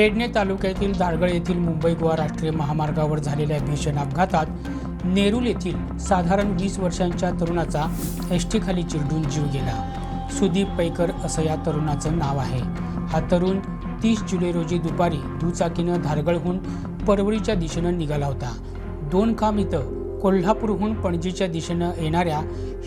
पेडणे तालुक्यातील दारगळ येथील मुंबई गोवा राष्ट्रीय महामार्गावर झालेल्या भीषण अपघातात नेरूल येथील साधारण वीस वर्षांच्या तरुणाचा एस खाली चिरडून जीव गेला. सुदीप पैकर असं या तरुणाचं नाव आहे. हा तरुण तीस जुलै रोजी दुपारी दुचाकीनं धारगळहून परवळीच्या दिशेनं निघाला होता. दोन काम इथं कोल्हापूरहून पणजीच्या दिशेनं येणाऱ्या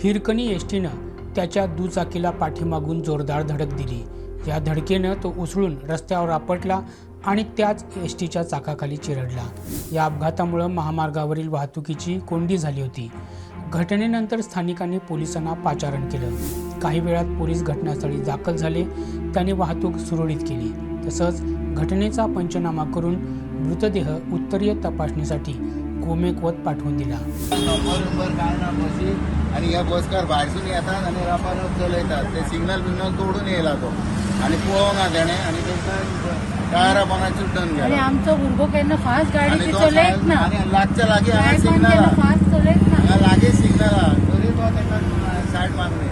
हिरकणी एस टीनं त्याच्या दुचाकीला पाठीमागून जोरदार धडक दिली. या धडकेनं तो उसळून रस्त्यावर आपटला आणि त्याच एस टीच्या चाकाखाली चिरडला. या अपघातामुळं महामार्गावरील वाहतुकीची कोंडी झाली होती. घटनेनंतर स्थानिकांनी पोलिसांना पाचारण केलं. काही वेळात पोलीस घटनास्थळी दाखल झाले. त्यांनी वाहतूक सुरळीत केली. तसंच घटनेचा पंचनामा करून मृतदेह उत्तरीय तपासणीसाठी गोमेकवत पाठवून दिला. आणि या बसकार भायरसून येतात आणि रापानं चलयतात ते सिग्नल बिग्नल तोडून येला तो आणि पळोवना तेणे आणि तेंका टायरापणा चिड्डन आणि गेला. आमचो भुरगो केन्ना फास्ट गाडी ती चलयत ना. आणि लागच्या लागी हांगा ड्रायव्हर सिग्नल फास्ट चलयत ना. हांगा लागी सिग्नल हा तरी तो तेका सायड मागले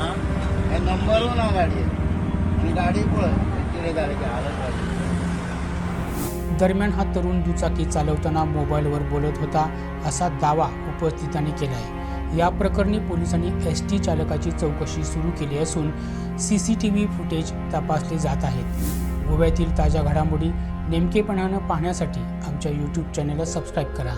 हा? हे नंबरू ना गाडी आणि गाडी पळय कितें की हालत जाली दरम्यान हा तरुण दुचाकी चालवताना मोबाईलवर बोलत होता. असा दावा उपस्थितांनी केला आहे या प्रकरणी पोलिसांनी एस टी चालकाची चौकशी सुरू केली असून C C T V footage तपासले जात आहेत. गोव्यातील ताज्या घडामोडी नेमकेपणानं पाहण्यासाठी आमच्या यूट्यूब चॅनलला सबस्क्राईब करा.